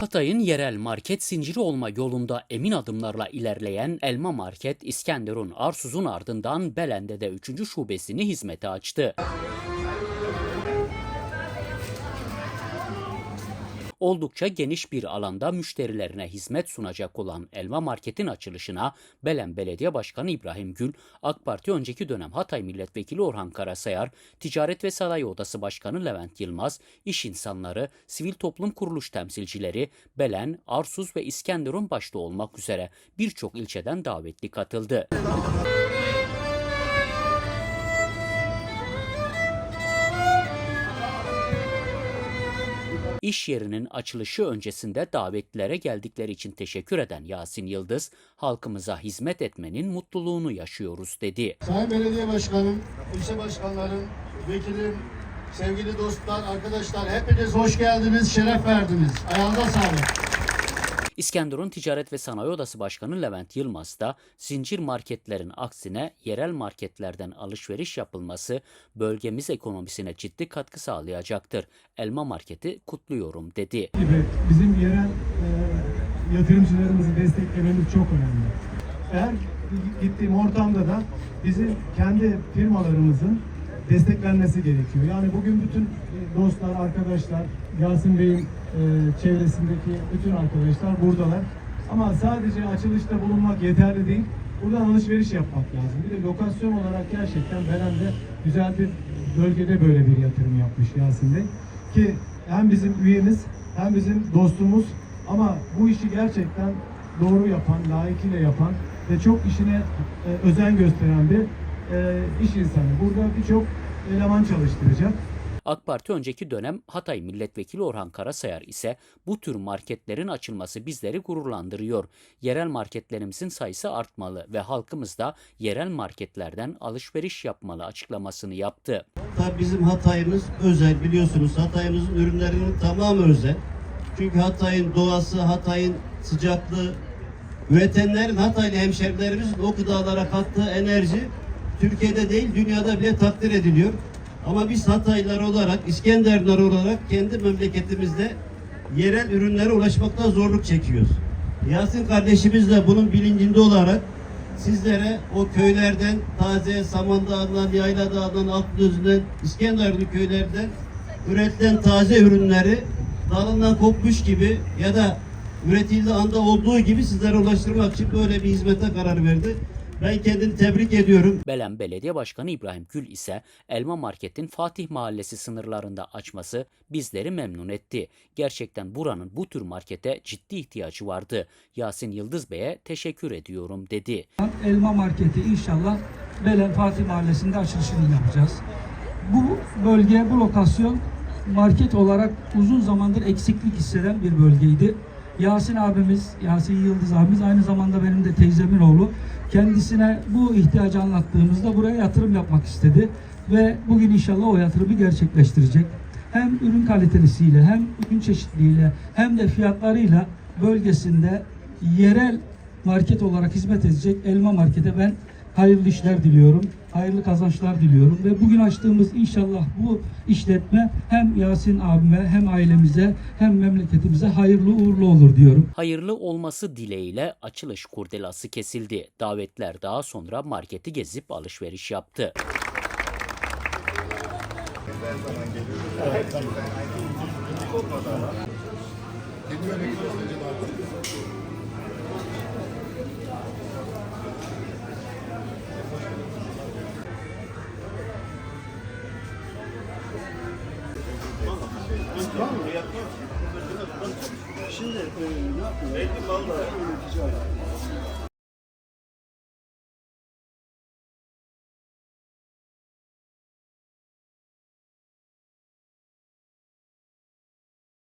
Hatay'ın yerel market zinciri olma yolunda emin adımlarla ilerleyen Elma Market, İskenderun Arsuz'un ardından Belen'de de 3. şubesini hizmete açtı. Oldukça geniş bir alanda müşterilerine hizmet sunacak olan Elma Market'in açılışına Belen Belediye Başkanı İbrahim Gül, AK Parti önceki dönem Hatay Milletvekili Orhan Karasayar, Ticaret ve Sanayi Odası Başkanı Levent Yılmaz, iş insanları, sivil toplum kuruluş temsilcileri, Belen, Arsuz ve İskenderun başta olmak üzere birçok ilçeden davetli katıldı. İş yerinin açılışı öncesinde davetlilere geldikleri için teşekkür eden Yasin Yıldız, halkımıza hizmet etmenin mutluluğunu yaşıyoruz dedi. Sayın Belediye Başkanım, ilçe başkanlarım, vekilim, sevgili dostlar, arkadaşlar hepiniz hoş geldiniz, şeref verdiniz. Ayağınıza sağlık. İskenderun Ticaret ve Sanayi Odası Başkanı Levent Yılmaz da zincir marketlerin aksine yerel marketlerden alışveriş yapılması bölgemiz ekonomisine ciddi katkı sağlayacaktır. Elma Market'i kutluyorum dedi. gibi bizim yerel e, yatırımcılarımızı desteklememiz çok önemli. Eğer gittiğim ortamda da bizim kendi firmalarımızın desteklenmesi gerekiyor. Yani bugün bütün e, dostlar, arkadaşlar, Yasin Bey'in e, çevresindeki bütün arkadaşlar buradalar. Ama sadece açılışta bulunmak yeterli değil. Buradan alışveriş yapmak lazım. Bir de lokasyon olarak gerçekten Belen'de güzel bir bölgede böyle bir yatırım yapmış Yasin Bey. Ki hem bizim üyemiz hem bizim dostumuz ama bu işi gerçekten doğru yapan, layıkıyla yapan ve çok işine e, özen gösteren bir e, iş insanı. Burada birçok eleman çalıştıracak. AK Parti önceki dönem Hatay Milletvekili Orhan Karasayar ise bu tür marketlerin açılması bizleri gururlandırıyor. Yerel marketlerimizin sayısı artmalı ve halkımız da yerel marketlerden alışveriş yapmalı açıklamasını yaptı. Tabii bizim Hatay'ımız özel biliyorsunuz. Hatay'ımızın ürünlerinin tamamı özel. Çünkü Hatay'ın doğası, Hatay'ın sıcaklığı, üretenlerin Hataylı hemşerilerimizin o gıdalara kattığı enerji Türkiye'de değil dünyada bile takdir ediliyor. Ama biz Hataylılar olarak, İskenderliler olarak kendi memleketimizde yerel ürünlere ulaşmakta zorluk çekiyoruz. Yasin kardeşimiz de bunun bilincinde olarak sizlere o köylerden taze Samandağ'dan, Yayladağ'dan, Altınözü'nden, İskenderli köylerden üretilen taze ürünleri dalından kopmuş gibi ya da üretildiği anda olduğu gibi sizlere ulaştırmak için böyle bir hizmete karar verdi. Ben kendini tebrik ediyorum. Belen Belediye Başkanı İbrahim Gül ise Elma Market'in Fatih Mahallesi sınırlarında açması bizleri memnun etti. Gerçekten buranın bu tür markete ciddi ihtiyacı vardı. Yasin Yıldız Bey'e teşekkür ediyorum dedi. Elma Marketi inşallah Belen Fatih Mahallesi'nde açılışını yapacağız. Bu bölge, bu lokasyon market olarak uzun zamandır eksiklik hisseden bir bölgeydi. Yasin abimiz, Yasin Yıldız abimiz aynı zamanda benim de teyzemin oğlu. Kendisine bu ihtiyacı anlattığımızda buraya yatırım yapmak istedi. Ve bugün inşallah o yatırımı gerçekleştirecek. Hem ürün kalitelisiyle, hem ürün çeşitliliğiyle, hem de fiyatlarıyla bölgesinde yerel market olarak hizmet edecek Elma Market'e ben hayırlı işler diliyorum. Hayırlı kazançlar diliyorum ve bugün açtığımız inşallah bu işletme hem Yasin abime hem ailemize hem memleketimize hayırlı uğurlu olur diyorum. Hayırlı olması dileğiyle açılış kurdelası kesildi. Davetler daha sonra marketi gezip alışveriş yaptı. Şimdi e, ne yapıyoruz? Yönetici aradı.